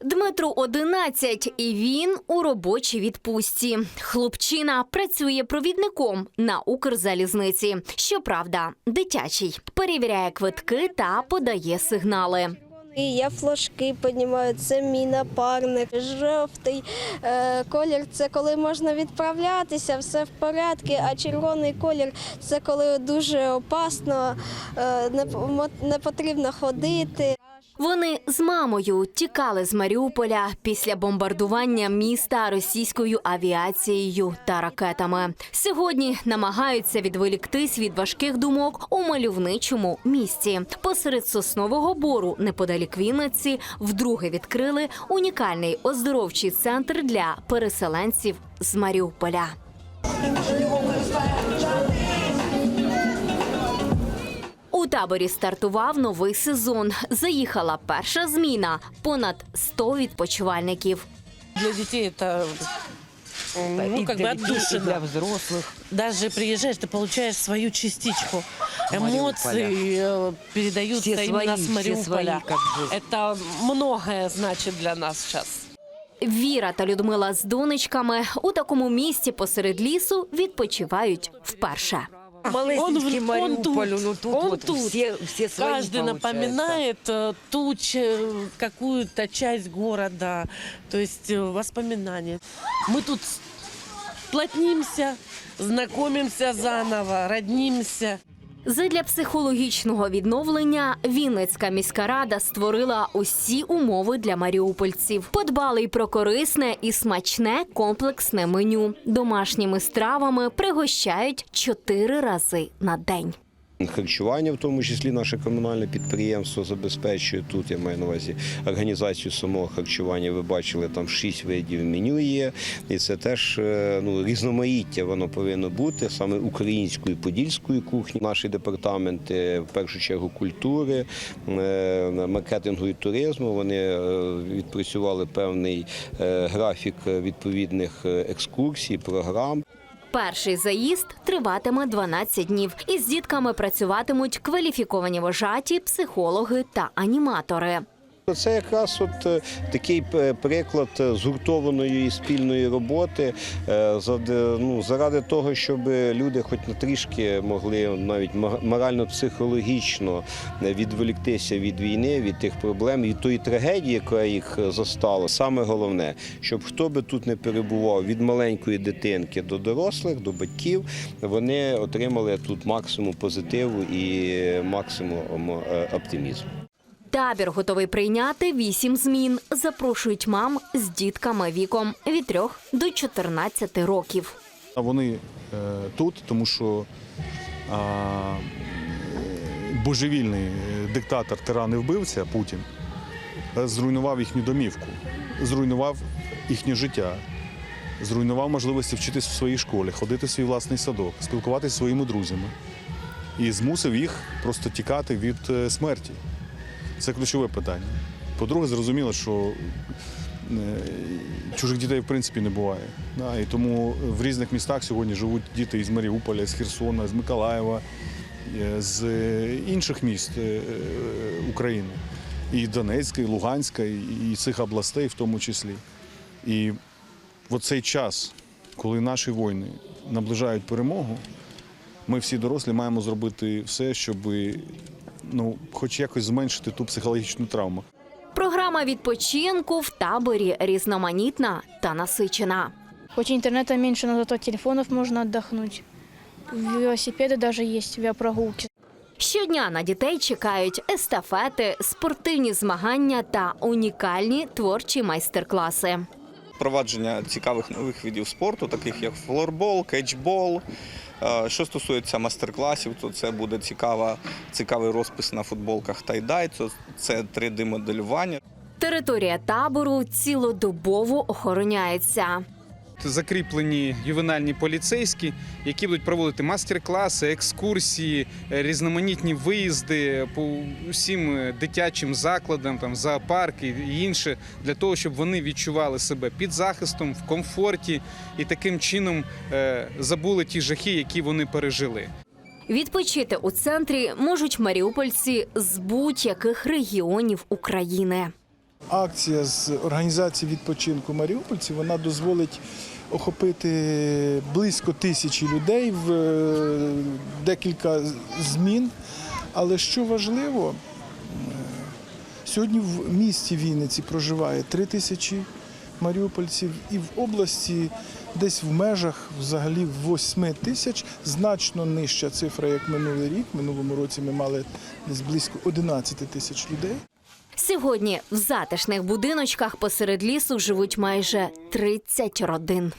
Дмитру 11, і він у робочій відпустці. Хлопчина працює провідником на Укрзалізниці. Щоправда, дитячий перевіряє квитки та подає сигнали. І я флажки піднімаю, це мій напарник. Жовтий е, колір це коли можна відправлятися, все в порядку, а червоний колір це коли дуже опасно, е, не, не потрібно ходити. Вони з мамою тікали з Маріуполя після бомбардування міста російською авіацією та ракетами. Сьогодні намагаються відволіктись від важких думок у мальовничому місті. Посеред соснового бору, неподалік Вінниці, вдруге відкрили унікальний оздоровчий центр для переселенців з Маріуполя. таборі стартував новий сезон. Заїхала перша зміна. Понад 100 відпочивальників. Для детей это м, ну, и как для бы детей, и отдушина. для взрослых. Даже приезжаешь, ты получаешь свою частичку эмоций, э, передаются Все именно свои, с все Мариуполя. свои, как бы. Это многое значит для нас сейчас. Віра та Людмила з донечками у такому місці посеред лісу відпочивають вперше. Малесенький он Мариуполь, тут, ну тут он вот тут. все, все свои Каждый получается. напоминает э, ту ч- какую-то часть города, то есть э, воспоминания. Мы тут плотнимся, знакомимся заново, роднимся. Задля психологічного відновлення Вінницька міська рада створила усі умови для маріупольців. Подбали й про корисне і смачне комплексне меню. Домашніми стравами пригощають чотири рази на день. Харчування, в тому числі наше комунальне підприємство забезпечує тут. Я маю на увазі організацію самого харчування. Ви бачили, там шість видів меню є, і це теж е, ну, різноманіття воно повинно бути саме української подільської кухні. Наші департаменти, в першу чергу, культури, е, маркетингу і туризму. Вони е, відпрацювали певний графік відповідних екскурсій, програм. Перший заїзд триватиме 12 днів. Із дітками працюватимуть кваліфіковані вожаті, психологи та аніматори. Це якраз от е, такий е, приклад е, згуртованої і спільної роботи ну, заради того, щоб люди хоч на трішки могли навіть морально-психологічно відволіктися від війни, від тих проблем, від тої трагедії, яка їх застала. Саме головне, щоб хто би тут не перебував від маленької дитинки до дорослих, до батьків, вони отримали тут максимум позитиву і максимум оптимізму. Табір готовий прийняти вісім змін. Запрошують мам з дітками віком від 3 до 14 років. Вони е, тут, тому що божевільний е, диктатор, тиран і вбивця Путін е, зруйнував їхню домівку, зруйнував їхнє життя, зруйнував можливості вчитись в своїй школі, ходити в свій власний садок, спілкуватися зі своїми друзями і змусив їх просто тікати від смерті. Це ключове питання. По-друге, зрозуміло, що е, чужих дітей в принципі не буває. І тому в різних містах сьогодні живуть діти із Маріуполя, з Херсона, з Миколаєва, е, з інших міст е, України. І Донецька, і Луганська, і цих областей в тому числі. І в цей час, коли наші воїни наближають перемогу, ми всі дорослі маємо зробити все, щоб ну, хоч якось зменшити ту психологічну травму. Програма відпочинку в таборі різноманітна та насичена. Хоть интернета меньше, но зато телефонов можно отдохнуть. Велосипеды даже есть, велопрогулки. Щодня на дітей чекають естафети, спортивні змагання та унікальні творчі майстер-класи. впровадження цікавих нових видів спорту, таких як флорбол, кетчбол. Е, Що стосується мастер-класів, то це буде цікава, цікавий розпис на футболках тайдай, це 3D-моделювання. Територія табору цілодобово охороняється. Закріплені ювенальні поліцейські, які будуть проводити мастер-класи, екскурсії, е, різноманітні виїзди по усім е, дитячим закладам, там зоопарки і інше, для того, щоб вони відчували себе під захистом, в комфорті і таким чином е, забули ті жахи, які вони пережили. Відпочити у центрі можуть маріупольці з будь-яких регіонів України. Акція з організації відпочинку маріупольців вона дозволить охопити близько тисячі людей в е, декілька змін. Але що важливо, е, сьогодні в місті Вінниці проживає три тисячі маріупольців і в області десь в межах взагалі 8 тисяч, значно нижча цифра, як минулий рік. Минулому році ми мали десь близько 11 тисяч людей. Сьогодні в затишних будиночках посеред лісу живуть майже 30 родин.